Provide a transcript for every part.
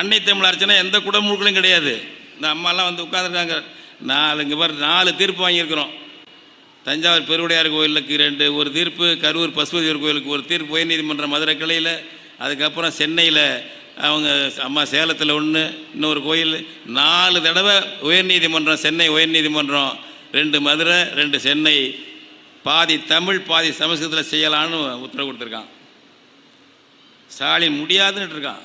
அன்னை தமிழ் அர்ச்சனை எந்த குடமுழுக்களும் கிடையாது. இந்த அம்மாலாம் வந்து உட்காந்துருக்காங்க நாலு இங்கே பாரு நாலு தீர்ப்பு வாங்கியிருக்கிறோம். தஞ்சாவூர் பெருவுடையார் கோயிலுக்கு ரெண்டு ஒரு தீர்ப்பு கரூர் பசுபதிவர் கோயிலுக்கு ஒரு தீர்ப்பு உயர்நீதிமன்ற மதுரை கிளையில் அதுக்கப்புறம் சென்னையில் அவங்க அம்மா சேலத்தில் ஒன்று இன்னொரு கோயில் நாலு தடவை உயர்நீதிமன்றம் சென்னை உயர்நீதிமன்றம் ரெண்டு மதுரை ரெண்டு சென்னை பாதி தமிழ் பாதி சமஸ்கிருதத்தில் செய்யலான்னு உத்தரவு கொடுத்துருக்கான். ஸ்டாலின் முடியாதுன்னு இருக்கான்.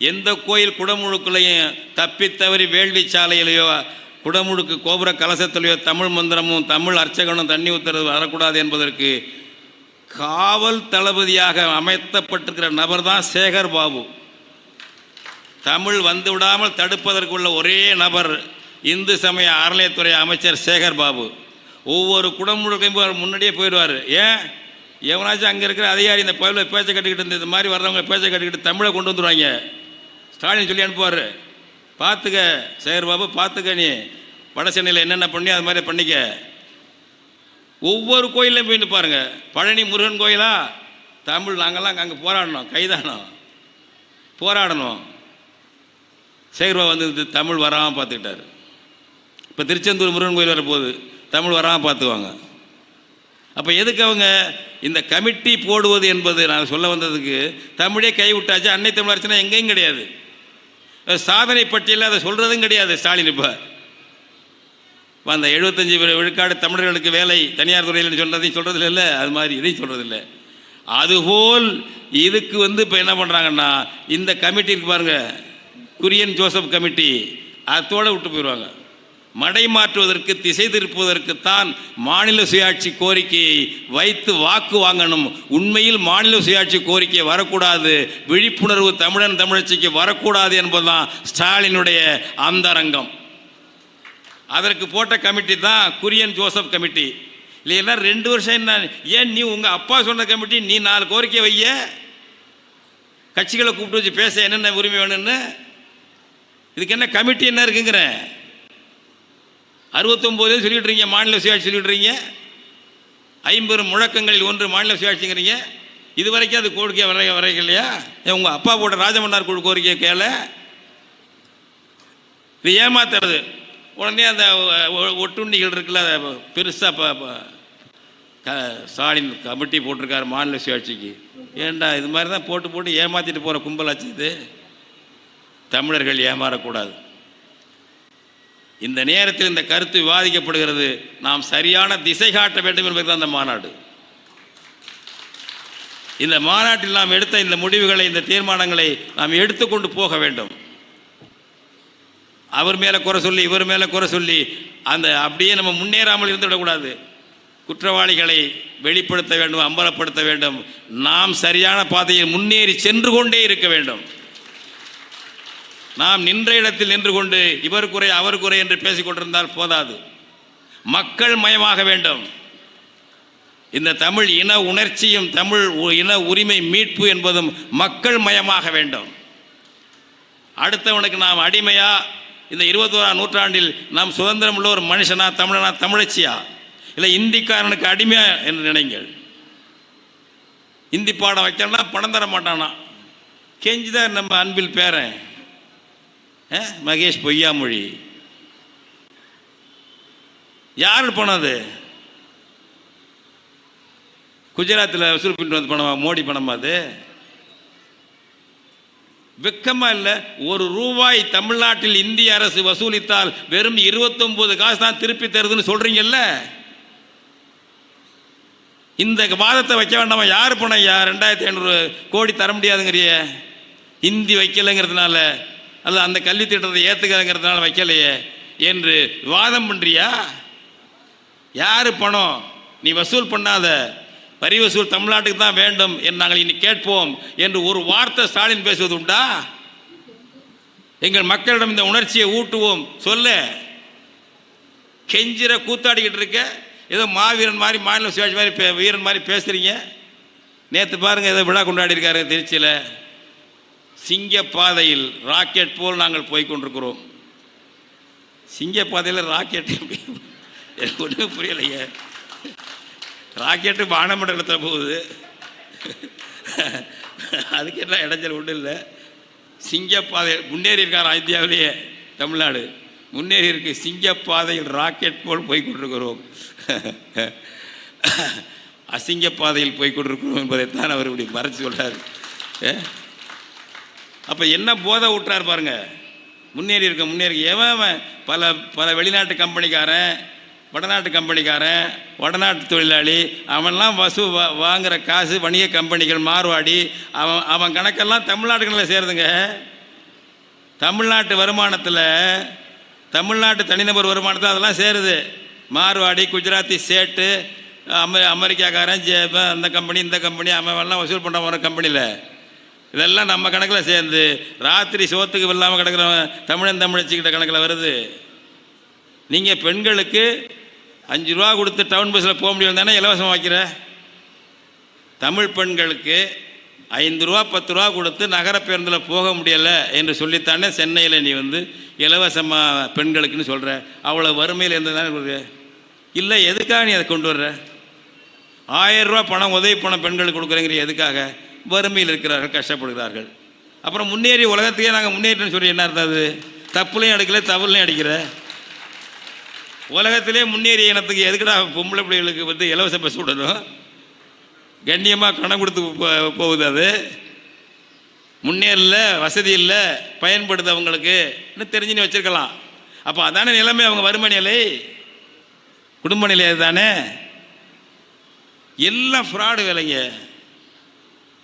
எந்த கோயில் குடமுழுக்குலையும் தப்பித்தவறி வேள்வி சாலையிலையோ குடமுழுக்கு கோபுர கலசத்திலையோ தமிழ் மந்திரமும் தமிழ் அர்ச்சகனும் தண்ணி ஊற்றுறது வரக்கூடாது என்பதற்கு காவல் தளபதியாக அமைத்தப்பட்டிருக்கிற நபர் தான் சேகர் பாபு. தமிழ் வந்து விடாமல் தடுப்பதற்குள்ள ஒரே நபர் இந்து சமய அறநிலையத்துறை அமைச்சர் சேகர் பாபு. ஒவ்வொரு குடமுழுக்கையும் அவர் முன்னாடியே போயிடுவார். ஏன்? எவனாச்சும் அங்கே இருக்கிற அதிகாரி இந்த பயில பேச்சை கட்டிக்கிட்டு இந்த இந்த மாதிரி வர்றவங்க பேச்சை கட்டிக்கிட்டு தமிழை கொண்டு வந்துடுவாங்க ஸ்டாலின் சொல்லி அனுப்புவார். பார்த்துக்க சேகர் பாபு பார்த்துக்க நீ. வட சென்னையில் என்னென்ன பண்ணி அது மாதிரி பண்ணிக்க. ஒவ்வொரு கோயிலையும் போயிட்டு பாருங்க. பழனி முருகன் கோயிலா? தமிழ் நாங்கள்லாம் அங்கே போராடணும் கைதானோம். போராடணும். சேகர்பா வந்து தமிழ் வராமல் பார்த்துக்கிட்டாரு இப்போ திருச்செந்தூர் முருகன் கோயில் வரப்போகுது தமிழ் வராமல் பார்த்துக்குவாங்க அப்போ எதுக்கு அவங்க இந்த கமிட்டி போடுவது என்பது நான் சொல்ல வந்ததுக்கு தமிழே கை விட்டாச்சு அன்னை தமிழ் அரசுனா எங்கேயும் கிடையாது. சாதனை பட்டியலில் அதை சொல்கிறதும் கிடையாது ஸ்டாலின் இப்போ. இப்போ அந்த எழுபத்தஞ்சு விழுக்காடு தமிழர்களுக்கு வேலை தனியார் துறையில் சொல்கிறதையும் சொல்கிறது இல்லை அது மாதிரி இதையும் சொல்கிறது இல்லை அதுபோல் இதுக்கு வந்து இப்போ என்ன பண்ணுறாங்கன்னா இந்த கமிட்டி இருக்கு பாருங்கள் குரியன் ஜோசப் கமிட்டி அதோட விட்டு போயிடுவாங்க மடை மாற்றுவதற்கு திசை திருப்புவதற்குத்தான் மாநில சுயாட்சி கோரிக்கையை வைத்து வாக்கு வாங்கணும். உண்மையில் மாநில சுயாட்சி கோரிக்கை வரக்கூடாது. விழிப்புணர்வு தமிழன் தமிழச்சிக்கு வரக்கூடாது என்பதுதான் ஸ்டாலினுடைய அந்தரங்கம். அதற்கு போட்ட கமிட்டி தான் குரியன் ஜோசப் கமிட்டி. இல்லைன்னா ரெண்டு வருஷம் என்ன? ஏன் நீ உங்கள் அப்பா சொன்ன கமிட்டி நீ நாலு கோரிக்கை வைய? கட்சிகளை கூப்பிட்டு வச்சு பேச என்னென்ன உரிமை வேணும்னு? இதுக்கு என்ன கமிட்டி என்ன இருக்குங்கிறேன் அறுபத்தொம்போதே சொல்லிட்டு இருக்கீங்க மாநில சுயாட்சி சொல்லிட்டு இருக்கீங்க ஐம்பெரும் முழக்கங்களில் ஒன்று மாநில சுயாட்சிங்கிறீங்க. இது வரைக்கும் அது கோரிக்கை வர வரைக்கும் இல்லையா உங்கள் அப்பா போட்ட ராஜமன்னார் குழு கோரிக்கையை கேள. இது ஏமாத்துறது. உடனே அந்த ஒட்டுண்ணிகள் இருக்குல்ல பெருசாக ஸ்டாலின் கமிட்டி போட்டிருக்காரு மாநில சுயாட்சிக்கு. ஏன்டா இது மாதிரி தான் போட்டு போட்டு ஏமாற்றிட்டு போகிற கும்பலாச்சு இது? தமிழர்கள் ஏமாறக்கூடாது. இந்த நேரத்தில் இந்த கருத்து விவாதிக்கப்படுகிறது. நாம் சரியான திசை காட்ட வேண்டும் என்பதுதான் இந்த மாநாடு. இந்த மாநாட்டில் நாம் எடுத்த இந்த முடிவுகளை இந்த தீர்மானங்களை நாம் எடுத்துக்கொண்டு போக வேண்டும். அவர் மேலே குறை சொல்லி இவர் மேலே குறை சொல்லி அந்த அப்படியே நம்ம முன்னேறாமல் இருந்துவிடக்கூடாது குற்றவாளிகளை வெளிப்படுத்த வேண்டும் அம்பலப்படுத்த வேண்டும். நாம் சரியான பாதையில் முன்னேறி சென்று கொண்டே இருக்க வேண்டும். நாம் நின்ற இடத்தில் நின்று கொண்டு இவர் குறை அவர் குறை என்று பேசிக்கொண்டிருந்தால் போதாது. மக்கள் மயமாக வேண்டும். இந்த தமிழ் இன உணர்ச்சியும் தமிழ் உ- இன உரிமை மீட்பு என்பதும் மக்கள் மயமாக வேண்டும். அடுத்தவனுக்கு நாம் அடிமையா? இந்த இருபத்தோராம் நூற்றாண்டில் நாம் சுதந்திரம் உள்ள ஒரு மனுஷனா தமிழனா தமிழச்சியா? இல்லை இந்திக்காரனுக்கு அடிமையா என்று நினைங்கள். இந்தி பாடம் வைக்கணும்னா பணம் தர மாட்டானா? கெஞ்சிதான் நம்ம அன்பில் பேரன். மகேஷ் பொய்யாமொழி. யார் பணம் அது குஜராத்தில் வசூல் பண்ணிட்டு வந்த பணமா? மோடி பணமா அது? வெக்கமா இல்லை. ஒரு ரூபாய் தமிழ்நாட்டில் இந்திய அரசு வசூலித்தால் வெறும் 29 காசு தான் திருப்பி தருதுன்னு சொல்றீங்கல்ல? இந்த வாதத்தை வைக்க வேண்டாமா? யார் பணம் ஐயா? ரெண்டாயிரத்தி ஐநூறு கோடி தர முடியாதுங்கிறிய. ஹிந்தி வைக்கலைங்கிறதுனால. அல்லது அந்த கல்வி திட்டத்தை ஏற்றுக்கிறங்கிறதுனால வைக்கலையே என்று விவாதம் பண்ணுறியா யார் பணம்? நீ வசூல் பண்ணாத. வரி வசூல் தமிழ்நாட்டுக்கு தான் வேண்டும் என்று நாங்கள் இனி கேட்போம் என்று ஒரு வார்த்தை ஸ்டாலின் பேசுவது உண்டா? எங்கள் மக்களிடம் இந்த உணர்ச்சியை ஊட்டுவோம். சொல்ல. கெஞ்சிர கூத்தாடிக்கிட்டு இருக்க. ஏதோ மாவீரன் மாதிரி மாநில சுயாட்சி மாதிரி பே- வீரன் மாதிரி பேசுகிறீங்க நேற்று பாருங்கள் ஏதோ விழா கொண்டாடி இருக்காரு திருச்சியில். சிங்க பாதையில் ராக்கெட் போல் நாங்கள் போய்கொண்டிருக்கிறோம். சிங்கப்பாதையில் சிங்க பாதையில் ராக்கெட் எப்படி? எனக்கு ஒன்றும் புரியலையே. ராக்கெட்டு பானமண்டலத்தில் போகுது. அதுக்கு என்ன இடைஞ்சல் ஒன்றும் இல்லை. சிங்கப்பாதை முன்னேறி இருக்கார் இந்தியாவிலேயே தமிழ்நாடு. முன்னேறி இருக்கு. சிங்கப்பாதையில் ராக்கெட் போல் போய்கொண்டிருக்கிறோம். அசிங்கப்பாதையில் போய்கொண்டிருக்கிறோம் என்பதைத்தான் அவர் இப்படி மறைச்சு சொல்றார். அப்போ என்ன போதை விட்டுறார் பாருங்க. முன்னேறி இருக்க முன்னேறி எவன் அவன் பல பல வெளிநாட்டு கம்பெனிக்காரன் வடநாட்டு கம்பெனிக்காரன் வடநாட்டு தொழிலாளி அவன்லாம் வசூ வா வாங்குற காசு வணிக கம்பெனிகள் மாறுவாடி அவன் அவன் கணக்கெல்லாம் தமிழ்நாட்டுகளில் சேருதுங்க. தமிழ்நாட்டு வருமானத்தில் தமிழ்நாட்டு தனிநபர் வருமானத்தில் அதெல்லாம் சேருது. மார்வாடி குஜராத்தி சேட்டு அமெ அமெரிக்காக்காரன் ஜே அந்த கம்பெனி இந்த கம்பெனி அவன் எல்லாம் வசூல் பண்ணுறான் ஒரு கம்பெனியில் இதெல்லாம் நம்ம கணக்கில் சேர்ந்து ராத்திரி சோத்துக்கு இல்லாமல் கிடக்கிற தமிழன் தமிழச்சிக்கிட்ட கணக்கில் வருது. நீங்கள் பெண்களுக்கு அஞ்சு ரூபா கொடுத்து டவுன் பஸ்ஸில் போக முடியும் தானே இலவசம் வைக்கிற? தமிழ் பெண்களுக்கு ஐந்து ரூபா பத்து ரூபா கொடுத்து நகர பேருந்தில் போக முடியலை என்று சொல்லித்தானே சென்னையில் நீ வந்து இலவசமாக பெண்களுக்குன்னு சொல்கிற அவ்வளோ வறுமையில் இருந்ததானே கொடுக்குற இல்லை எதுக்காக நீ அதை கொண்டு வர்ற? ஆயிரம் ரூபா பணம் உதவி பணம் பெண்களுக்கு கொடுக்குறேங்கிற எதுக்காக? வறுமையில் இருக்கிறார்கள் கஷ்டப்படுகிறார்கள். அப்புறம் முன்னேறி உலகத்தையே நாங்கள் முன்னேற்றம்னு சொல்லி என்ன அர்த்தம் அது? தப்புலையும் அடிக்கல தவறுலையும் அடிக்கிற உலகத்திலே முன்னேறிய இனத்துக்கு எதுக்குடா பொம்பளை பிள்ளைகளுக்கு வந்து இலவச பஸ் விடணும்? கண்ணியமாக கணம் கொடுத்து போ- போகுது அது. முன்னேறல வசதி இல்லை பயன்படுது அவங்களுக்கு. இன்னும் வச்சுருக்கலாம். அப்போ அதானே நிலைமை அவங்க வறுமை நிலை? குடும்ப நிலை அதுதானே? எல்லாம் ஃப்ராடு வேலைங்க.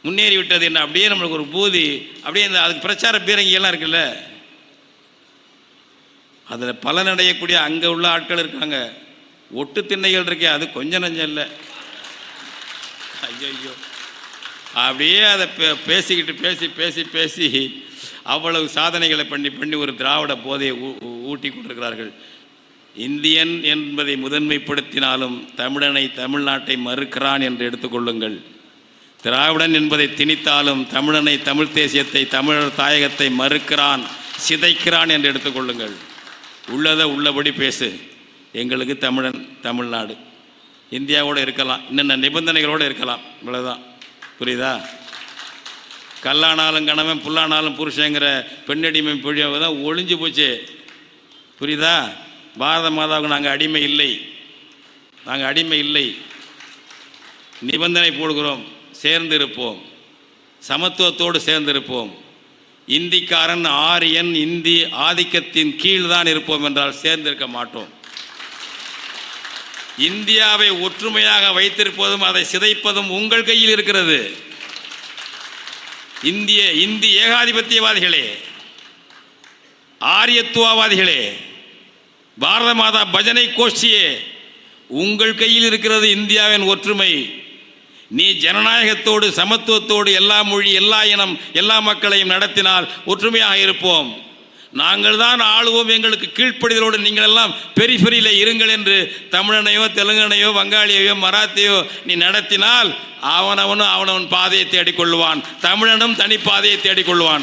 முன்னேறி விட்டது என்ன அப்படியே நம்மளுக்கு ஒரு பூதி அப்படியே இந்த அதுக்கு பிரச்சார பீரங்கியெல்லாம் இருக்குல்ல? அதில் பலனடையக்கூடிய அங்கே உள்ள ஆட்கள் இருக்காங்க. ஒட்டு திண்ணைகள் இருக்கே அது கொஞ்சம் நஞ்சம் இல்லை. ஐயோ அப்படியே அதை பே- பேசிக்கிட்டு பேசி பேசி பேசி அவ்வளவு சாதனைகளை பண்ணி பண்ணி ஒரு திராவிட போதையை ஊ- ஊட்டி கொண்டிருக்கிறார்கள். இந்தியன் என்பதை முதன்மைப்படுத்தினாலும் தமிழனை தமிழ்நாட்டை மறுக்கிறான் என்று எடுத்துக்கொள்ளுங்கள். திராவிடன் என்பதை திணித்தாலும் தமிழனை தமிழ் தேசியத்தை தமிழர் தாயகத்தை மறுக்கிறான் சிதைக்கிறான் என்று எடுத்துக்கொள்ளுங்கள் உள்ளதை உள்ளபடி பேசு. எங்களுக்கு தமிழன் தமிழ்நாடு. இந்தியாவோடு இருக்கலாம். இன்னென்ன நிபந்தனைகளோடு இருக்கலாம். இவ்வளோதான் புரியுதா? கல்லானாலும் கணவன் புல்லானாலும் புருஷங்கிற பெண்ணடிமை பொழியாக தான் ஒளிஞ்சு போச்சு. புரியுதா? பாரத மாதாவுக்கு நாங்கள் அடிமை இல்லை. நாங்கள் அடிமை இல்லை. நிபந்தனை போடுகிறோம். சேர்ந்திருப்போம். சமத்துவத்தோடு சேர்ந்திருப்போம். இந்திக்காரன் ஆரியன் இந்தி ஆதிக்கத்தின் கீழ் தான் இருப்போம் என்றால் சேர்ந்திருக்க மாட்டோம். இந்தியாவை ஒற்றுமையாக வைத்திருப்பதும் அதை சிதைப்பதும் உங்கள் கையில் இருக்கிறது. இந்திய இந்தி ஏகாதிபத்தியவாதிகளே ஆரியத்துவவாதிகளே பாரத மாதா பஜனை கோஷ்டியே உங்கள் கையில் இருக்கிறது இந்தியாவின் ஒற்றுமை. நீ ஜனநாயகத்தோடு சமத்துவத்தோடு எல்லா மொழி எல்லா இனம் எல்லா மக்களையும் நடத்தினால் ஒற்றுமையாக இருப்போம். நாங்கள் தான் ஆளுவோம். எங்களுக்கு கீழ்ப்படிதலோடு நீங்கள் எல்லாம் பெரிஃபெரியில் இருங்கள் என்று தமிழனையோ தெலுங்கனையோ வங்காளியையோ மராத்தியோ நீ நடத்தினால் அவனவனும் அவனவன் பாதையை தேடிக்கொள்வான். தமிழனும் தனி பாதையை தேடிக்கொள்வான்.